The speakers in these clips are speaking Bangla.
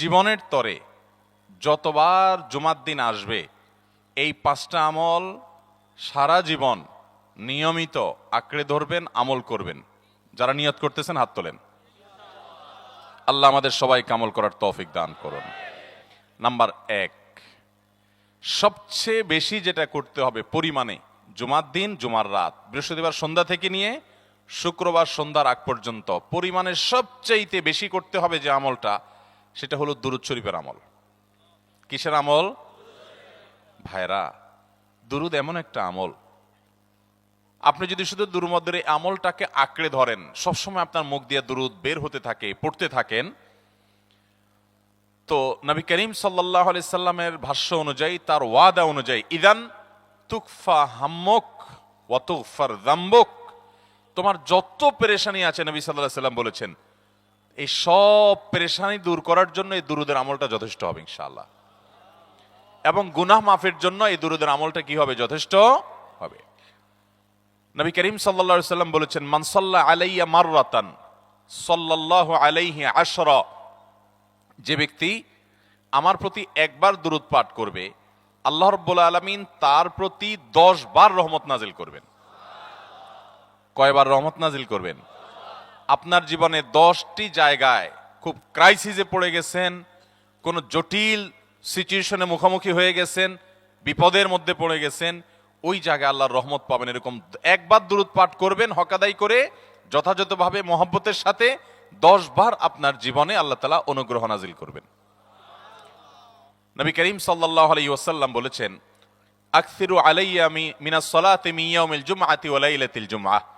জীবনের তরে যতবার জুমার দিন আসবে, এই পাঁচটা আমল সারা জীবন নিয়মিত আঁকড়ে ধরবেন, আমল করবেন। যারা নিয়ত করতেছেন, হাত তোলেন। আল্লাহ আমাদের সবাই কামল করার তৌফিক দান করুন। নাম্বার এক, সবচেয়ে বেশি যেটা করতে হবে পরিমাণে জুমার দিন, জুমার রাত। বৃহস্পতিবার সন্ধ্যা থেকে নিয়ে শুক্রবার সন্ধ্যার আগ পর্যন্ত পরিমাণে সবচাইতে বেশি করতে হবে যে আমলটা সেটা হলো দুরুদ শরীফের আমল। কিসের আমল? ভাইরা দুরুদ এমন একটা আমল। আপনি যদি শুধু দুর্মদের এই আমলটাকে আঁকড়ে ধরেন, সবসময় আপনার মুখ দিয়ে দুরুদ বের হতে থাকে, পড়তে থাকেন, তো নবী করিম সাল্লাহ সাল্লামের ভাষ্য অনুযায়ী, তার ওয়াদা অনুযায়ী, ইদান তুকফা হাম্মক ওয়াতুকফার দাম্বক তোমার যত পেরেশানি আছে, নবী সাল্লাহ সাল্লাম বলেছেন এই সব পেরেশানি দূর করার জন্য এই দুরুদের আমলটা যথেষ্ট হবে, ইনশাআল্লাহ। এবং গুনাহ মাফের জন্য এই দুরুদের আমলটা কি হবে? যথেষ্ট হবে। নবী করিম সাল্লা সাল্লাম বলেছেন মানসাল্লাহ আলাইয়া মাররাতান, সাল্লাল্লাহু আলাইহি আশরা। যে ব্যক্তি আমার প্রতি একবার দুরুদ পাঠ করবে, আল্লাহ রব্বুল আলমিন তার প্রতি দশ বার রহমত নাজিল করবেন। কয়বার রহমত নাজিল করবেন? আপনার জীবনে দশটি জায়গায় খুব ক্রাইসিসে পড়ে গেছেন, কোনো জটিল সিচুয়েশনে মুখোমুখি হয়ে গেছেন, বিপদের মধ্যে পড়ে গেছেন, ওই জায়গায় আল্লাহর রহমত পাবেন এরকম একবার দূরত পাঠ করবেন হকাদাই করে যথাযথভাবে মহব্বতের সাথে দশ বার আপনার জীবনে আল্লাহ তালা অনুগ্রহ নাজিল করবেন। নবী করিম সাল্লাহ আলাই ওয়াসাল্লাম বলেছেন, আকসিরু আলাইয়া মি- মিনাস সলাতে মিয়াউমিল জুমআতি ওয়া লাইলাতিল জুমআহ।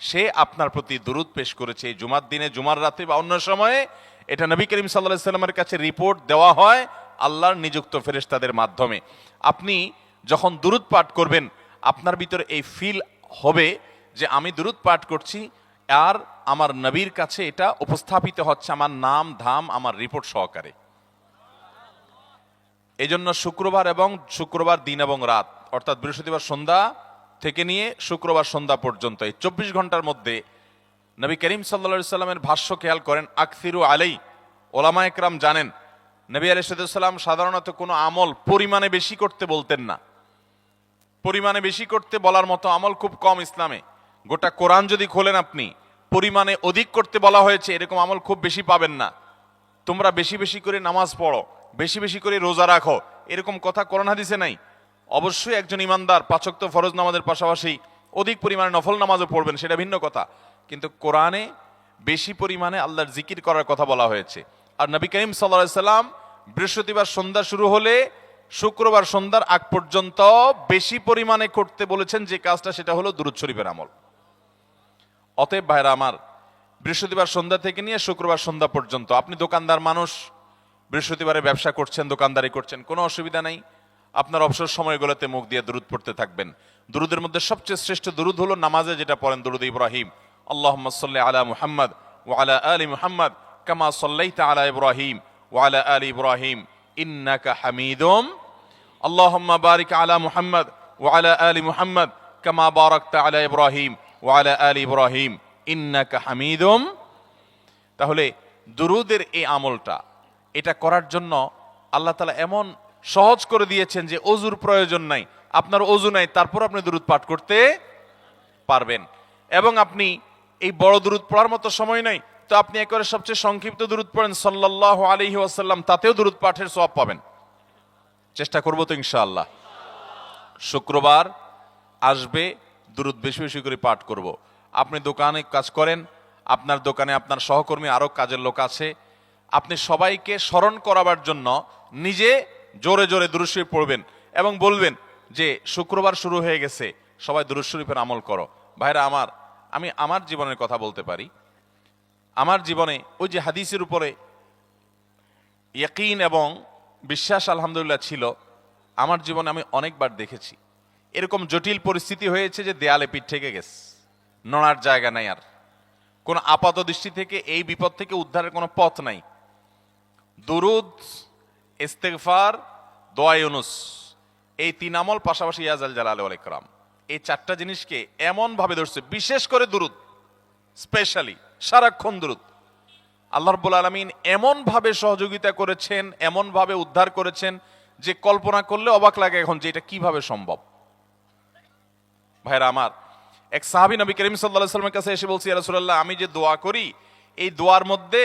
সে আপনার প্রতি দুরুদ পেশ করেছে। এই জুমার দিনে, জুমার রাতে বা অন্য সময়ে এটা নবী করিম সাল্লাহ সাল্লামের কাছে রিপোর্ট দেওয়া হয় আল্লাহর নিযুক্ত ফেরেস্তাদের মাধ্যমে। আপনি যখন দুরুদ পাঠ করবেন, আপনার ভিতরে এই ফিল হবে যে আমি দুরুদ পাঠ করছি আর আমার নবীর কাছে এটা উপস্থাপিত হচ্ছে, আমার নাম, ধাম, আমার রিপোর্ট সহকারে। এই জন্য শুক্রবার এবং শুক্রবার দিন এবং রাত, অর্থাৎ বৃহস্পতিবার সন্ধ্যা থেকে নিয়ে শুক্রবার সন্ধ্যা পর্যন্ত। এই চব্বিশ ঘণ্টার মধ্যে নবী করিম সাল্লা সাল্লামের ভাষ্য খেয়াল করেন, আকসিরু আলাই। ওলামা একরাম জানেন, নবী আলাইসাল্লাম সাধারণত কোনো আমল পরিমাণে বেশি করতে বলতেন না। পরিমাণে বেশি করতে বলার মতো আমল খুব কম ইসলামে। গোটা কোরআন যদি খোলেন আপনি, পরিমাণে অধিক করতে বলা হয়েছে, এরকম আমল খুব বেশি পাবেন না। তোমরা বেশি বেশি করে নামাজ পড়ো, বেশি বেশি করে রোজা রাখো, এরকম কথা কোরআন হাদিসে নাই। অবশ্যই একজন ইমানদার পাচক্ত ফরজ নামাজের পাশাপাশি অধিক পরিমাণে নফল নামাজও পড়বেন, সেটা ভিন্ন কথা। কিন্তু কোরআনে বেশি পরিমাণে আল্লাহর জিকির করার কথা বলা হয়েছে। আর নবী করিম সাল্লাহ সাল্লাম বৃহস্পতিবার সন্ধ্যা শুরু হলে শুক্রবার সন্ধ্যার আগ পর্যন্ত বেশি পরিমাণে করতে বলেছেন, যে কাজটা সেটা হলো দুরুদ শরীফের আমল। অতএব ভাইরা আমার, বৃহস্পতিবার সন্ধ্যা থেকে নিয়ে শুক্রবার সন্ধ্যা পর্যন্ত আপনি দোকানদার মানুষ, বৃহস্পতিবারে ব্যবসা করছেন, দোকানদারি করছেন, কোনো অসুবিধা নাই। আপনার অবসর সময়গুলোতে মুখ দিয়ে দুরুদ পড়তে থাকবেন। দুরুদের মধ্যে সবচেয়ে শ্রেষ্ঠ দুরুদ হলো নামাজে যেটা পড়েন দুরুদ ইব্রাহিম। আল্লাহ সাল্লাহ আলা মুহাম্মদ ও আলা আলী মুহাম্মদ কামা সাল্লাইত আলা ইব্রাহিম ও আলা আলী ইব্রাহিম। ইন্নাকা হামিদম। আল্লাহ বারিক আলা মুহাম্মদ ও আলা আলী মুহাম্মদ কামা বারাকতা আলা ইব্রাহিম ও আলা আলী ইব্রাহিম। ইন্নাকা হামিদম। তাহলে দুরুদের এই আমলটা, এটা করার জন্য আল্লাহ তালা এমন সহজ করে দিয়েছেন যে অজুর প্রয়োজন নাই। আপনার অজু নাই, তারপর আপনি দুরুদ পাঠ করতে পারবেন। এবং আপনি এই বড় দুরুদ পড়ার মতো সময় নাই, তো আপনি একবারে সবচেয়ে সংক্ষিপ্ত দুরুদ পড়েন সাল্লাহ আলহি ওয়াসাল্লাম, তাতেও দুরুদ পাঠের সব পাবেন। চেষ্টা করব তো ইনশাআল্লাহ। শুক্রবার আসবে, দুরুদ বেশি বেশি করে পাঠ করব। আপনি দোকানে কাজ করেন, আপনার দোকানে আপনার সহকর্মী আরও কাজের লোক আছে। আপনি সবাইকে স্মরণ করাবার জন্য নিজে জোরে জোরে দুরুশরীফ পড়বেন এবং বলবেন যে, শুক্রবার শুরু হয়ে গেছে, সবাই দুরুশরীফের আমল করো। ভাইরা, আমার, আমি আমার জীবনের কথা বলতে পারি। আমার জীবনে ওই যে হাদিসের উপরে ইয়কিন এবং বিশ্বাস আলহামদুলিল্লাহ ছিল, আমার জীবনে আমি অনেকবার দেখেছি। এরকম জটিল পরিস্থিতি হয়েছে যে, দেয়ালে পিঠ থেকে গেছে, নড়ার জায়গা নাই আর। কোন আপাত দৃষ্টি থেকে, এই বিপদ থেকে উদ্ধারের কোনো পথ নাই। দুরুদ ইস্তেগফার, দোয়া এই তিন আমল পাশাপাশি ইয়াজাল জালাল আলাইকরাম এই চারটা জিনিসকে এমন ভাবে ধরছে, বিশেষ করে দুরুদ, স্পেশালি সারাক্ষণ দুরুদ। আল্লাহ রব্বুল আলমিন এমন ভাবে সহযোগিতা করেছেন এমন ভাবে উদ্ধার করেছেন, যে কল্পনা করলে অবাক লাগে এখন যে এটা কীভাবে সম্ভব। ভাইরা আমার, এক সাহাবি নবী করিম সাল্লাহ সাল্লামের কাছে এসে বলছি রাসুল্লাহ আমি যে দোয়া করি, এই দোয়ার মধ্যে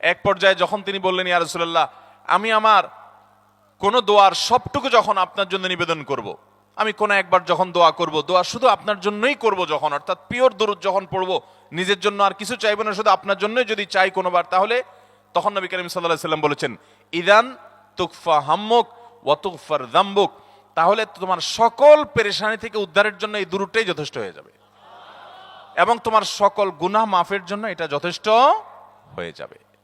এক পর্যায়ে যখন তিনি বললেন, ইয়া রাসূলুল্লাহ, আমি আমার কোন দোয়ার সবটুকু যখন আপনার জন্য নিবেদন করব। আমি কোন একবার যখন দোয়া করব, দোয়া শুধু আপনার জন্যই করব যখন, অর্থাৎ পিওর দরুদ যখন পড়ব, নিজের জন্য আর কিছু চাইব না, শুধু আপনার জন্যই যদি চাই কোনোবার, তাহলে তখন নবী করিম সাল্লাহ সাল্লাম বলেছেন, ইদান তুকফা হাম্মুক ওয়াতুকফার দাম্বুক তাহলে তোমার সকল পেরেশানি থেকে উদ্ধারের জন্য এই দুরুটাই যথেষ্ট হয়ে যাবে এবং তোমার সকল গুনাহ মাফের জন্য এটা যথেষ্ট হয়ে যাবে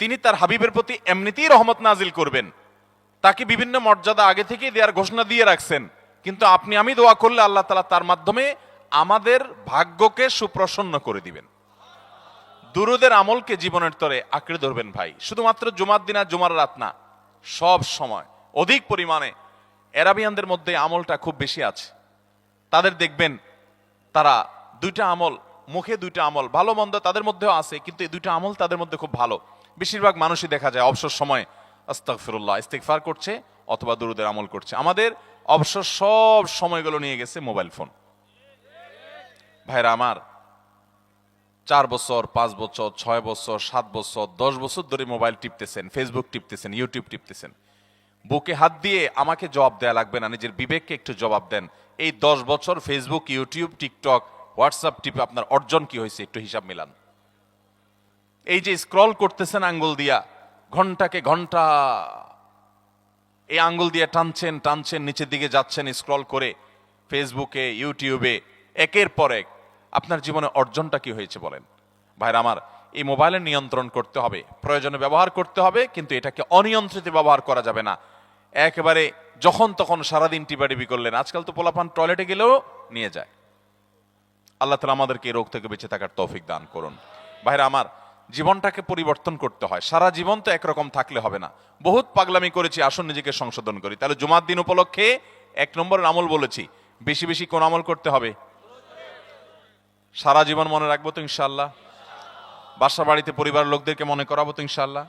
তিনি তার হাবিবের প্রতি এমনিতেই রহমত নাজিল করবেন। তাকে বিভিন্ন মর্যাদা আগে থেকেই দেওয়ার ঘোষণা দিয়ে রাখছেন। কিন্তু আপনি আমি দোয়া করলে আল্লাহ তালা তার মাধ্যমে আমাদের ভাগ্যকে সুপ্রসন্ন করে দিবেন। দুরুদের আমলকে জীবনের তরে আঁকড়ে ধরবেন ভাই। শুধুমাত্র জুমার দিন আর জুমার রাত না, সব সময়, অধিক পরিমাণে এরাবিয়ানদের মধ্যে আমলটা খুব বেশি আছে। তাদের দেখবেন তারা দুইটা আমল, মুখে দুইটা আমল, ভালো মন্দ তাদের মধ্যেও আছে, কিন্তু এই দুইটা আমল তাদের মধ্যে খুব ভালো। বেশিরভাগ মানুষই দেখা যায় অবসর সময় আস্তাগফিরুল্লাহ, ইস্তেগফার করছে অথবা দুরুদের আমল করছে। আমাদের অবসর সব সময়গুলো নিয়ে গেছে মোবাইল ফোন। ভাইরা আমার, চার বছর, পাঁচ বছর, ছয় বছর, সাত বছর, দশ বছর ধরে মোবাইল টিপতেছেন ফেসবুক টিপতেছেন ইউটিউব টিপতেছেন। বুকে হাত দিয়ে আমাকে জবাব দেয়া লাগবে না, নিজের বিবেককে একটু জবাব দেন। এই দশ বছর ফেসবুক ইউটিউব টিকটক হোয়াটসঅ্যাপ টিপে আপনার অর্জন কি হয়েছে একটু হিসাব মিলান। এই যে স্ক্রল করতেছেন আঙ্গুল দিয়া, ঘন্টাকে ঘণ্টা, এই আঙ্গুল দিয়ে টানছেন টানছেন, নিচের দিকে যাচ্ছেন স্ক্রল করে ফেসবুকে ইউটিউবে একের পর এক আপনার জীবনে অর্জনটা কি হয়েছে বলেন? ভাইরা আমার, এই মোবাইলের নিয়ন্ত্রণ করতে হবে, প্রয়োজনে ব্যবহার করতে হবে, কিন্তু এটাকে অনিয়ন্ত্রিত ব্যবহার করা যাবে না। একেবারে যখন তখন সারাদিন টিপাটিপি করলেন, আজকাল তো পোলাপান টয়লেটে গেলেও নিয়ে যায়। আল্লাহ তালা আমাদেরকে এই রোগ থেকে বেঁচে থাকার তৌফিক দান করুন। ভাইরা আমার জীবনটাকে পরিবর্তন করতে হয়। সারা জীবন তো একরকম থাকলে হবে না। বহুত পাগলামি করেছি, আসুন নিজেকে সংশোধন করি। তাহলে জুমার দিন উপলক্ষে এক নম্বরের আমল বলেছি, বেশি বেশি কোন আমল করতে হবে? সারা জীবন মনে রাখব তো ইনশাল্লাহ বাসা বাড়িতে পরিবারের লোকদেরকে মনে করাবো তো ইনশাল্লাহ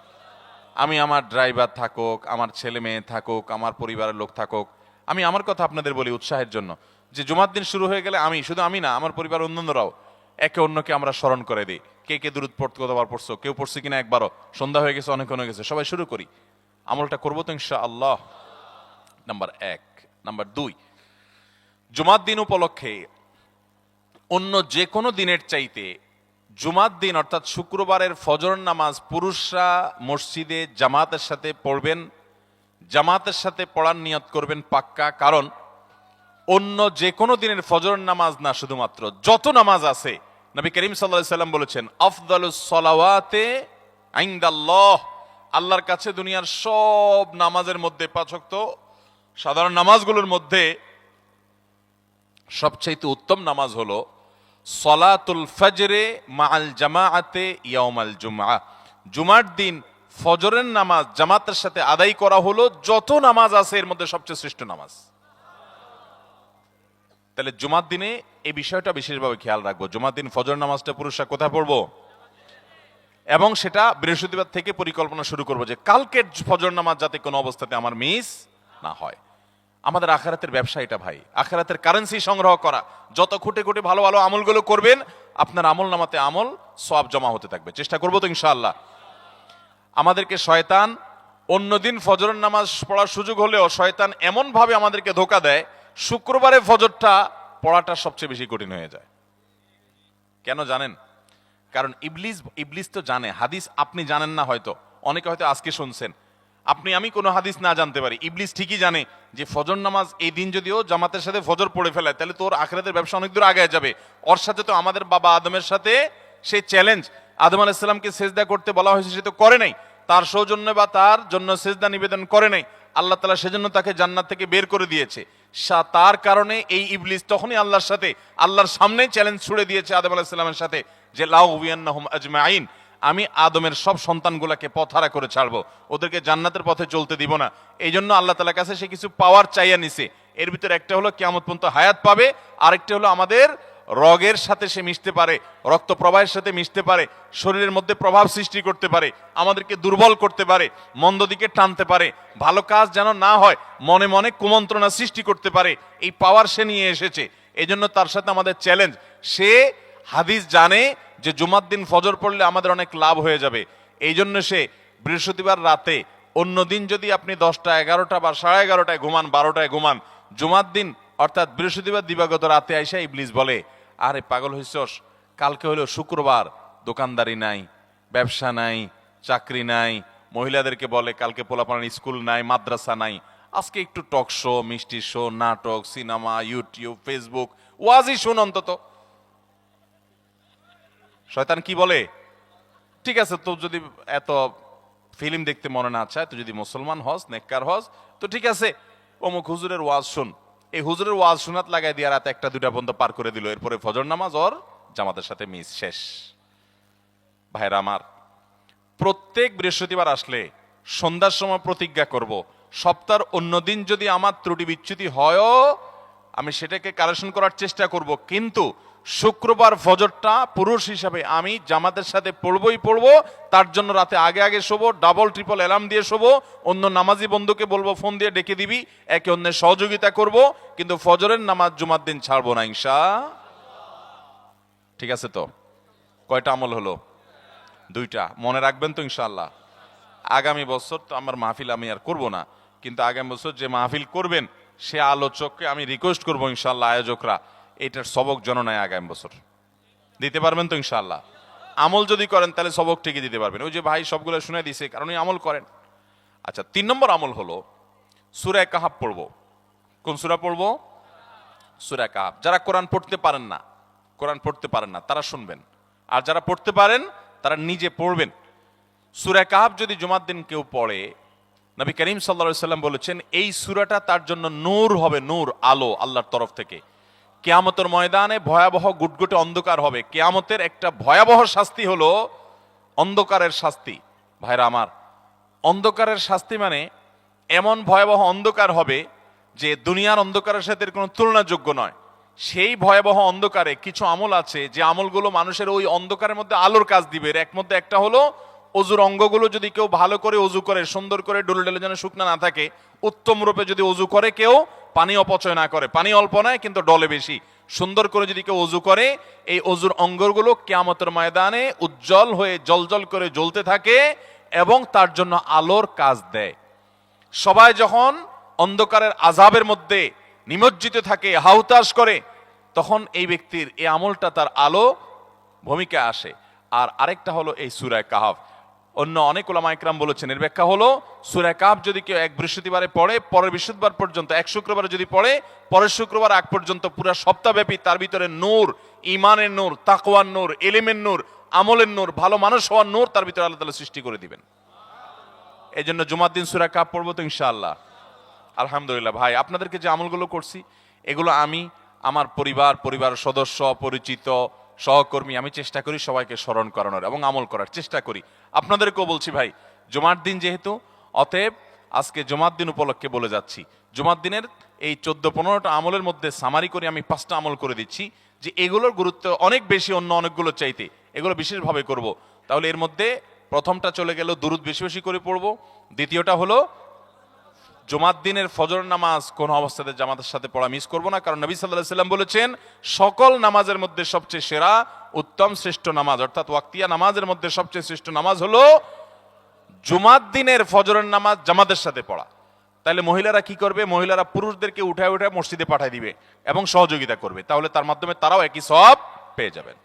আমি আমার ড্রাইভার থাকুক, আমার ছেলে মেয়ে থাকুক, আমার পরিবারের লোক থাকুক, আমি আমার কথা আপনাদের বলি উৎসাহের জন্য। যে জুমার দিন শুরু হয়ে গেলে আমি, শুধু আমি না, আমার পরিবার অন্যান্যরাও একে অন্যকে আমরা স্মরণ করে দিই। কে কে দূরত পড়তে কতবার পড়ছো? কেউ পড়ছে কিনা একবারও? সন্ধ্যা হয়ে গেছে, অনেক হয়ে গেছে। সবাই শুরু করি। আমলটা করব তো ইনশা আল্লাহ নাম্বার এক। নাম্বার দুই। জুমার দিন উপলক্ষে অন্য যে কোনো দিনের চাইতে জুমার দিন, অর্থাৎ শুক্রবারের ফজর নামাজ পুরুষরা মসজিদে জামাতের সাথে পড়বেন। জামাতের সাথে পড়ার নিয়ত করবেন পাক্কা। কারণ অন্য যে কোনো দিনের ফজর নামাজ না শুধুমাত্র, যত নামাজ আছে নবী করিম সাল্লাহ সাল্লাম বলেছেন আফদালুস সলাওয়াতে আইন্দাল্লাহ। আল্লাহর কাছে দুনিয়ার সব নামাজের মধ্যে পাচক সাধারণ নামাজগুলোর মধ্যে সবচাইতে উত্তম নামাজ হলো সলাতুল ফজরে মাল জামাআতে ইয়াউমাল জুমআ। জুমার দিন ফজরের নামাজ জামাতের সাথে আদায় করা হলো, যত নামাজ আছে এর মধ্যে সবচেয়ে শ্রেষ্ঠ নামাজ। তাহলে জুমার দিনে এই বিষয়টা বিশেষভাবে খেয়াল রাখব। জুমার দিন ফজর নামাজটা পুরুষরা কোথায় পড়ব? এবং সেটা বৃহস্পতিবার থেকে পরিকল্পনা শুরু করব যে কালকের ফজর নামাজ যাতে কোনো অবস্থাতে আমার মিস না হয়। আমাদের আখারাতের ব্যবসা এটা ভাই। আখারাতের কারেন্সি সংগ্রহ করা। যত খুঁটে খুঁটে ভালো ভালো আমলগুলো করবেন, আপনার আমল নামাতে আমল সব জমা হতে থাকবে। চেষ্টা করব তো ইনশাআল্লাহ। আমাদেরকে শয়তান অন্যদিন ফজরের নামাজ পড়ার সুযোগ হলেও শয়তান এমনভাবে আমাদেরকে ধোকা দেয় শুক্রবারে ফজরটা পড়াটা সবচেয়ে বেশি কঠিন হয়ে যায়। কেন জানেন? কারণ ইবলিস ইবলিস তো জানে, হাদিস আপনি জানেন না হয়তো, অনেকে হয়তো আজকে শুনছেন। আপনি, আমি কোনো হাদিস না জানতে পারি, ইবলিস ঠিকই জানে যে ফজর নামাজ এই দিন যদিও জামাতের সাথে ফজর পড়ে ফেলায়, তাহলে তোর আখরাতের ব্যবসা অনেক দূর আগে যাবে। ওর সাথে তো আমাদের বাবা আদমের সাথে সে চ্যালেঞ্জ আদম আলাইসাল্লামকে সেজদা করতে বলা হয়েছে, সে তো করে নাই। তার সৌজন্য বা তার জন্য সেজদা নিবেদন করে নাই। আল্লাহ তালা সেজন্য তাকে জান্নাত থেকে বের করে দিয়েছে। তার কারণে এই ইবলিস তখনই আল্লাহর সাথে, আল্লাহর সামনেই চ্যালেঞ্জ ছুড়ে দিয়েছে আদম আলাহিসাল্লামের সাথে যে হুয়ান্নাহুম আজমাইন আমি আদমের সব সন্তানগুলাকে পথহারা করে ছাড়বো। ওদেরকে জান্নাতের পথে চলতে দিব না। এই জন্য আল্লাহ তালার কাছে সে কিছু পাওয়ার চাইয়া নিছে। এর ভিতরে একটা হলো কেমন পর্যন্ত হায়াত পাবে, আরেকটা হলো আমাদের রগের সাথে সে মিশতে পারে, রক্ত প্রবাহের সাথে মিশতে পারে, শরীরের মধ্যে প্রভাব সৃষ্টি করতে পারে, আমাদেরকে দুর্বল করতে পারে, মন্দ দিকে টানতে পারে, ভালো কাজ যেন না হয়, মনে মনে কুমন্ত্রণা সৃষ্টি করতে পারে, এই পাওয়ার সে নিয়ে এসেছে। এই জন্য তার সাথে আমাদের চ্যালেঞ্জ সে হাদিস জানে যে জুমার দিন ফজর পড়লে আমাদের অনেক লাভ হয়ে যাবে। এই জন্য সে বৃহস্পতিবার রাতে অন্য দিন যদি আপনি দশটা এগারোটা বা সাড়ে এগারোটায় ঘুমান, বারোটায় ঘুমান, জুমার দিন অর্থাৎ বৃহস্পতিবার দিবাগত রাতে আইসা ইবলিস বলে আরে পাগল হইছস? কালকে হলো শুক্রবার। দোকানদারি নাই, ব্যবসা নাই, চাকরি নাই, মহিলাদেরকে বলে কালকে পোলাপানের স্কুল নাই, মাদ্রাসা নাই। আজকে একটু টক শো, মিষ্টি শো, নাটক, সিনেমা, ইউটিউব, ফেসবুক, ওয়াজই শুন অন্তত। শয়তান কি বলে? ঠিক আছে তো যদি এত ফিল্ম দেখতে মনে না চায়, তুই যদি মুসলমান হস, নেককার হস, তো ঠিক আছে, অমুক হুজুরের ওয়াজ শুন। এই হুজুরের ওয়াজ সুনাত লাগাই দিয়ে রাতে একটা দুটা পর্যন্ত পার করে দিল। এরপরে ফজর নামাজ ওর জামাতের সাথে মিস শেষ। ভাইরা আমার, প্রত্যেক বৃহস্পতিবার আসলে সন্ধ্যার সময় প্রতিজ্ঞা করব, সপ্তাহের অন্য দিন যদি আমার ত্রুটি বিচ্যুতি হয়ও, আমি সেটাকে কারেকশন করার চেষ্টা করব। কিন্তু শুক্রবার ফজরটা পুরুষ হিসাবে আমি জামাতের সাথে পড়বই পড়ব, তার জন্য রাতে আগে আগে শোবো ডাবল ট্রিপল অ্যালার্ম দিয়ে শোবো, অন্য নামাজি বন্ধুকে বলব ফোন দিয়ে ডেকে দিবি, একে অন্যের সহযোগিতা করব, কিন্তু ফজরের নামাজ জুমার দিন ছাড়বো না, ইনশা ঠিক আছে তো? কয়টা আমল হলো? দুইটা। মনে রাখবেন তো ইনশাল্লাহ আগামী বছর তো আমার মাহফিল আমি আর করব না, কিন্তু আগামী বছর যে মাহফিল করবেন, সে আলোচককে আমি রিকোয়েস্ট করব ইনশাল্লাহ আয়োজকরা। এটার সবক জননায় আগামী বছর। দিতে পারবেন তো ইনশাল্লাহ আমল যদি করেন, তাহলে সবক ঠিকই দিতে পারবেন। ওই যে ভাই সবগুলো শুনে দিছে, কারণ ওই আমল করেন। আচ্ছা তিন নম্বর আমল হলো, সুরায় কাহাব পড়ব। কোন সুরা পড়ব? সুরা কাহাব। যারা কোরআন পড়তে পারেন না, কোরআন পড়তে পারেন না, তারা শুনবেন। আর যারা পড়তে পারেন, তারা নিজে পড়বেন। সুরা কাহাব যদি জুমার দিন কেউ পড়ে, নবী করিম সাল্লা সাল্লাম বলেছেন, এই সুরাটা তার জন্য নূর হবে, নূর, আলো, আল্লাহর তরফ থেকে। কেয়ামতের ময়দানে ভয়াবহ গুটগুটে অন্ধকার হবে। কেয়ামতের একটা ভয়াবহ শাস্তি হলো অন্ধকারের শাস্তি। ভাইরা আমার, অন্ধকারের শাস্তি মানে এমন ভয়াবহ অন্ধকার হবে যে দুনিয়ার অন্ধকারের সাথে কোনো তুলনাযোগ্য নয়। সেই ভয়াবহ অন্ধকারে কিছু আমল আছে যে আমলগুলো মানুষের ওই অন্ধকারের মধ্যে আলোর কাজ দিবে। এর এক মধ্যে একটা হলো অজুর অঙ্গগুলো যদি কেউ ভালো করে অজু করে, সুন্দর করে ডলে ডলে যেন শুকনা না থাকে, উত্তম রূপে যদি অজু করে কেউ পানি অপচয় না করে। পানি অল্প নয়, কিন্তু ডলে বেশি। সুন্দর করে যদি কেউ অজু করে, এই অজুর অঙ্গগুলো কেয়ামতের ময়দানে উজ্জ্বল হয়ে জলজল করে জ্বলতে থাকে এবং তার জন্য আলোর কাজ দেয়। সবাই যখন অন্ধকারের আজাবের মধ্যে নিমজ্জিত থাকে হাউতাস করে, তখন এই ব্যক্তির এই আমলটা তার আলো ভূমিকা আসে। আর আরেকটা হলো এই সুরায় কাহাফ। অন্য অনেক ওলামা একরাম বলেছেন, এর ব্যাখ্যা হলো, সুরা কাপ যদি কেউ এক বৃহস্পতিবারে পড়ে, পরের বৃহস্পতিবার পর্যন্ত, এক শুক্রবারে যদি পড়ে, পরের শুক্রবার আগ পর্যন্ত পুরো সপ্তাহব্যাপী তার ভিতরে নূর ইমানের নূর, তাকওয়ার নূর, এলিমের নূর, আমলের নূর, ভালো মানুষ হওয়ার নূর তার ভিতরে আল্লাহ তালা সৃষ্টি করে দিবেন। এই জন্য জুমার দিন সুরা কাপ পড়ব তো ইনশাআল্লাহ। আলহামদুলিল্লাহ ভাই, আপনাদেরকে যে আমলগুলো করছি, এগুলো আমি, আমার পরিবার পরিবার সদস্য, পরিচিত সহকর্মী, আমি চেষ্টা করি সবাইকে স্মরণ করানোর এবং আমল করার। চেষ্টা করি। আপনাদেরকেও বলছি ভাই, জুমার দিন যেহেতু, অতএব আজকে জুমার দিন উপলক্ষে বলে যাচ্ছি। জুমার দিনের এই চোদ্দ পনেরোটা আমলের মধ্যে সামারি করে আমি পাঁচটা আমল করে দিচ্ছি, যে এগুলোর গুরুত্ব অনেক বেশি অন্য অনেকগুলো চাইতে। এগুলো বিশেষভাবে করব। তাহলে এর মধ্যে প্রথমটা চলে গেল, দুরুদ বেশি বেশি করে পড়ব। দ্বিতীয়টা হলো জুমার দিনের ফজর নামাজ কোন অবস্থাতে জামাতের সাথে পড়া মিস করব না, কারণ নবী সাল্লাহ সাল্লাম বলেছেন, সকল নামাজের মধ্যে সবচেয়ে সেরা, উত্তম শ্রেষ্ঠ নামাজ, অর্থাৎ ওয়াক্তিয়া নামাজের মধ্যে সবচেয়ে শ্রেষ্ঠ নামাজ হলো জুমার দিনের ফজরের নামাজ জামাতের সাথে পড়া। তাহলে মহিলারা কি করবে? মহিলারা পুরুষদেরকে উঠায় উঠায় মসজিদে পাঠায় দিবে এবং সহযোগিতা করবে। তাহলে তার মাধ্যমে তারাও একই সব পেয়ে যাবেন।